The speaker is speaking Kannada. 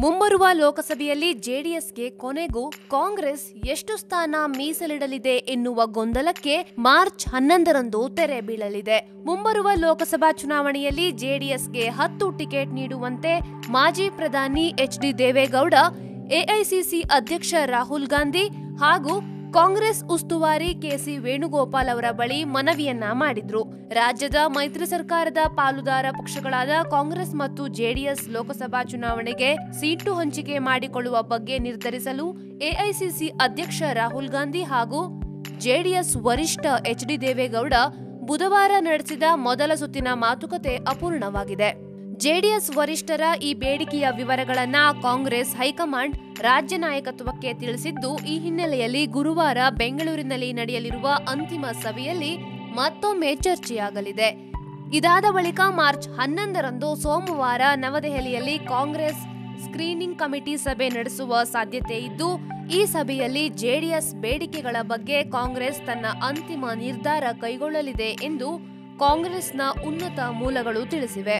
ಮುಂಬರುವ ಲೋಕಸಭೆಯಲ್ಲಿ ಜೆಡಿಎಸ್ಗೆ ಕೊನೆಗೂ ಕಾಂಗ್ರೆಸ್ ಎಷ್ಟು ಸ್ಥಾನ ಮೀಸಲಿಡಲಿದೆ ಎನ್ನುವ ಗೊಂದಲಕ್ಕೆ ಮಾರ್ಚ್ ಹನ್ನೊಂದರಂದು ತೆರೆ ಬೀಳಲಿದೆ. ಮುಂಬರುವ ಲೋಕಸಭಾ ಚುನಾವಣೆಯಲ್ಲಿ ಜೆಡಿಎಸ್ಗೆ ಹತ್ತು ಟಿಕೆಟ್ ನೀಡುವಂತೆ ಮಾಜಿ ಪ್ರಧಾನಿ ಎಚ್ ಡಿ ದೇವೇಗೌಡ, ಎಐಸಿಸಿ ಅಧ್ಯಕ್ಷ ರಾಹುಲ್ ಗಾಂಧಿ ಹಾಗೂ ಕಾಂಗ್ರೆಸ್ ಉಸ್ತುವಾರಿ ಕೆಸಿ ವೇಣುಗೋಪಾಲ್ ಅವರ ಬಳಿ ಮನವಿಯನ್ನ ಮಾಡಿದ್ರು. ರಾಜ್ಯದ ಮೈತ್ರಿ ಸರ್ಕಾರದ ಪಾಲುದಾರ ಪಕ್ಷಗಳಾದ ಕಾಂಗ್ರೆಸ್ ಮತ್ತು ಜೆಡಿಎಸ್ ಲೋಕಸಭಾ ಚುನಾವಣೆಗೆ ಸೀಟು ಹಂಚಿಕೆ ಮಾಡಿಕೊಳ್ಳುವ ಬಗ್ಗೆ ನಿರ್ಧರಿಸಲು ಎಐಸಿಸಿ ಅಧ್ಯಕ್ಷ ರಾಹುಲ್ ಗಾಂಧಿ ಹಾಗೂ ಜೆಡಿಎಸ್ ವರಿಷ್ಠ ಎಚ್ ಡಿ ದೇವೇಗೌಡ ಬುಧವಾರ ನಡೆಸಿದ ಮೊದಲ ಸುತ್ತಿನ ಮಾತುಕತೆ ಅಪೂರ್ಣವಾಗಿದೆ. ಜೆಡಿಎಸ್ ವರಿಷ್ಠರ ಈ ಬೇಡಿಕೆಯ ವಿವರಗಳನ್ನ ಕಾಂಗ್ರೆಸ್ ಹೈಕಮಾಂಡ್ ರಾಜ್ಯ ನಾಯಕತ್ವಕ್ಕೆ ತಿಳಿಸಿದ್ದು, ಈ ಹಿನ್ನೆಲೆಯಲ್ಲಿ ಗುರುವಾರ ಬೆಂಗಳೂರಿನಲ್ಲಿ ನಡೆಯಲಿರುವ ಅಂತಿಮ ಸಭೆಯಲ್ಲಿ ಮತ್ತೊಮ್ಮೆ ಚರ್ಚೆಯಾಗಲಿದೆ. ಇದಾದ ಬಳಿಕ ಮಾರ್ಚ್ ಹನ್ನೊಂದರಂದು ಸೋಮವಾರ ನವದೆಹಲಿಯಲ್ಲಿ ಕಾಂಗ್ರೆಸ್ ಸ್ಕ್ರೀನಿಂಗ್ ಕಮಿಟಿ ಸಭೆ ನಡೆಸುವ ಸಾಧ್ಯತೆ ಇದ್ದು, ಈ ಸಭೆಯಲ್ಲಿ ಜೆಡಿಎಸ್ ಬೇಡಿಕೆಗಳ ಬಗ್ಗೆ ಕಾಂಗ್ರೆಸ್ ತನ್ನ ಅಂತಿಮ ನಿರ್ಧಾರ ಕೈಗೊಳ್ಳಲಿದೆ ಎಂದು ಕಾಂಗ್ರೆಸ್ನ ಉನ್ನತ ಮೂಲಗಳು ತಿಳಿಸಿವೆ.